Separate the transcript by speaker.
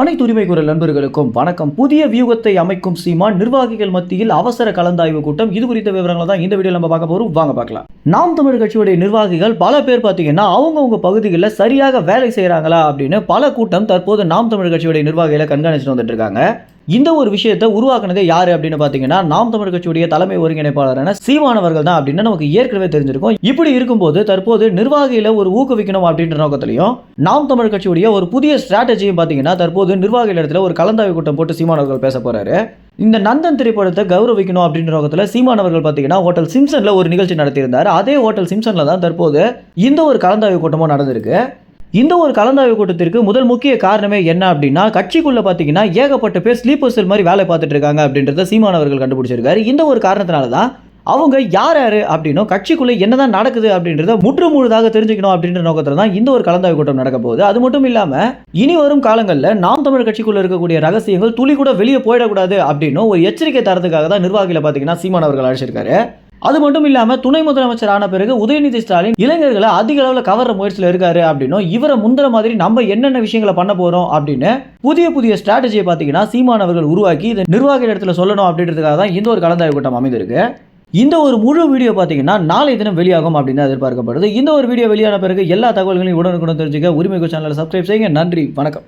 Speaker 1: அனைத்து உரிமை குரல் நண்பர்களுக்கும் வணக்கம். புதிய வியூகத்தை அமைக்கும் சீமான் நிர்வாகிகள் மத்தியில் அவசர கலந்தாய்வு கூட்டம். இது குறித்த விவரங்களை தான் இந்த வீடியோ நம்ம பார்க்க போகிறோம் வாங்க பார்க்கலாம். நாம் தமிழ் கட்சியுடைய நிர்வாகிகள் பல பேர் பார்த்தீங்கன்னா அவங்கவுங்க பகுதிகளில் சரியாக வேலை செய்கிறாங்களா அப்படின்னு பல கூட்டம் தற்போது நாம் தமிழ் கட்சியுடைய நிர்வாகிகளை கண்காணிச்சுட்டு வந்துட்டு இருக்காங்க. இந்த ஒரு விஷயத்தை உருவாக்குனதே யாரு அப்படின்னு பார்த்தீங்கன்னா நாம் தமிழ் கட்சியுடைய தலைமை ஒருங்கிணைப்பாளரான சீமானவர்கள் தான் அப்படின்னு நமக்கு ஏற்கனவே தெரிஞ்சிருக்கும். இப்படி இருக்கும்போது தற்போது நிர்வாகியில் ஒரு ஊக்குவிக்கணும் அப்படின்ற நோக்கத்திலையும் நாம் தமிழ் கட்சியுடைய ஒரு புதிய ஸ்ட்ராட்டஜியும் பார்த்தீங்கன்னா தற்போது நிர்வாகிகள் இடத்துல ஒரு கலந்தாய்வு கூட்டம் போட்டு சீமானவர்கள் பேச போறாரு. இந்த நந்தன் திரைப்படத்தை கௌரவிக்கணும் அப்படின்ற நோக்கத்தில் சீமானவர்கள் பார்த்தீங்கன்னா ஹோட்டல் சிம்சனில் ஒரு நிகழ்ச்சி நடத்தியிருந்தார். அதே ஹோட்டல் சிம்சனில் தான் தற்போது இந்த ஒரு கலந்தாய்வு கூட்டமும் நடந்திருக்கு. இந்த ஒரு கலந்தாய்வு கூட்டத்திற்கு முதல் முக்கிய காரணமே என்ன அப்படின்னா கட்சிக்குள்ள பார்த்தீங்கன்னா ஏகப்பட்ட பேர் ஸ்லீப்பர் செல் மாதிரி வேலை பார்த்துட்டு இருக்காங்க அப்படின்றத சீமானவர்கள் கண்டுபிடிச்சிருக்காரு. இந்த ஒரு காரணத்தினால தான் அவங்க யார் யார் அப்படின்னும் கட்சிக்குள்ளே என்னதான் நடக்குது அப்படின்றத முற்று முழுதாக தெரிஞ்சுக்கணும் அப்படின்ற நோக்கத்தில் தான் இந்த ஒரு கலந்தாய்வு கூட்டம் நடக்க போகுது. அது மட்டும் இல்லாமல் இனி வரும் காலங்களில் நாம் தமிழ் கட்சிக்குள்ளே இருக்கக்கூடிய ரகசியங்கள் துளி கூட வெளியே போயிடக்கூடாது அப்படின்னு ஒரு எச்சரிக்கை தரத்துக்காக தான் நிர்வாகியில் பார்த்தீங்கன்னா சீமான் அவர்கள் அழைச்சிருக்காரு. அது மட்டும் இல்லாமல் துணை முதலமைச்சர் ஆன பிறகு உதயநிதி ஸ்டாலின் இளைஞர்களை அதிக அளவில் கவர்ற முயற்சியில் இருக்காரு அப்படின்னும் இவரை முந்திர மாதிரி நம்ம என்னென்ன விஷயங்களை பண்ண போகிறோம் அப்படின்னு புதிய புதிய ஸ்ட்ராட்டஜியை பார்த்தீங்கன்னா சீமான் அவர்கள் உருவாக்கி இதை நிர்வாக இடத்துல சொல்லணும் அப்படின்றதுக்காக தான் இந்த ஒரு கலந்தாய்வு கூட்டம் அமைந்திருக்கு. இந்த ஒரு முழு வீடியோ பார்த்தீங்கன்னா நாளை தினம் வெளியாகும் அப்படின்னு தான் எதிர்பார்க்கப்படுது. இந்த ஒரு வீடியோ வெளியான பிறகு எல்லா தகவல்களையும் உடனுக்குடன் தெரிஞ்சுக்க உரிமை சேனலை சப்ஸ்கிரைப் செய்யுங்க. நன்றி. வணக்கம்.